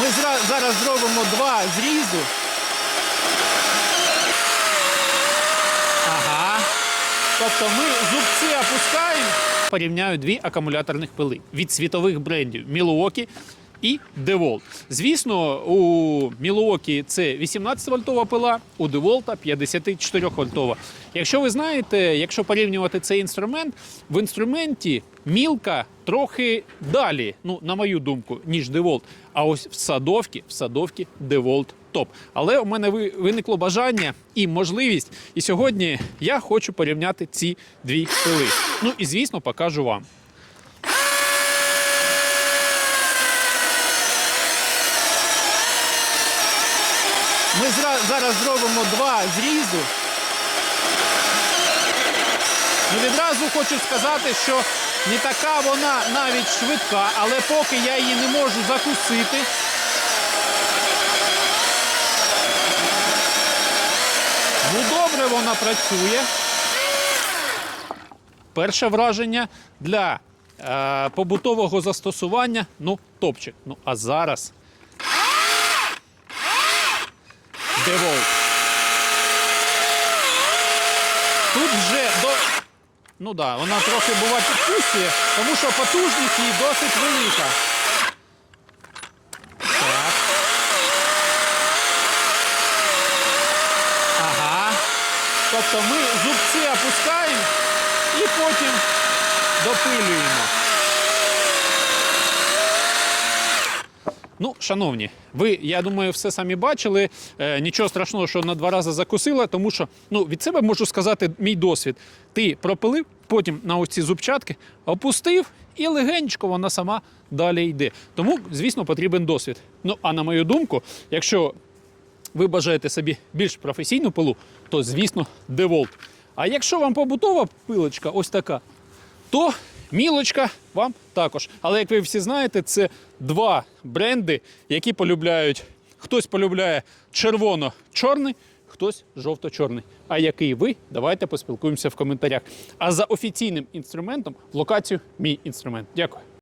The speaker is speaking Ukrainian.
Ми зараз зробимо два зрізу. Ага. Тобто ми зубці опускаємо. Порівняю дві акумуляторних пили від світових брендів Milwaukee і DeWalt. Звісно, у Milwaukee це 18-вольтова пила, у DeWalt 54-вольтова. Якщо ви знаєте, якщо порівнювати цей інструмент, в інструменті мілка трохи далі, ну, на мою думку, ніж DeWalt. А ось в садовці, в садовці DeWalt топ. Але у мене ви- виникло бажання і можливість. І сьогодні я хочу порівняти ці дві пили. Ну і звісно, покажу вам. Ми зараз зробимо два зрізу. Ну, відразу хочу сказати, що не така вона навіть швидка, але поки я її не можу закусити. Ну, добре вона працює. Перше враження для е, побутового застосування ну, топчик. Ну, а зараз. Деволт. Тут вже до. Ну да, вона трохи бува підпустює, тому що потужність її досить велика. Так. Ага. Тобто ми зубці опускаємо і потім допилюємо. Ну, шановні, ви, я думаю, все самі бачили. Е, нічого страшного, що на два рази закусила, тому що ну, від себе можу сказати мій досвід. Ти пропилив, потім на оці зубчатки опустив, і легенько вона сама далі йде. Тому, звісно, потрібен досвід. Ну, а на мою думку, якщо ви бажаєте собі більш професійну пилу, то звісно DeWalt. А якщо вам побутова пилочка ось така, то мілочка вам також. Але як ви всі знаєте, це два бренди, які полюбляють. Хтось полюбляє червоно-чорний, хтось жовто-чорний. А який ви? Давайте поспілкуємося в коментарях. А за офіційним інструментом в локацію мій інструмент. Дякую.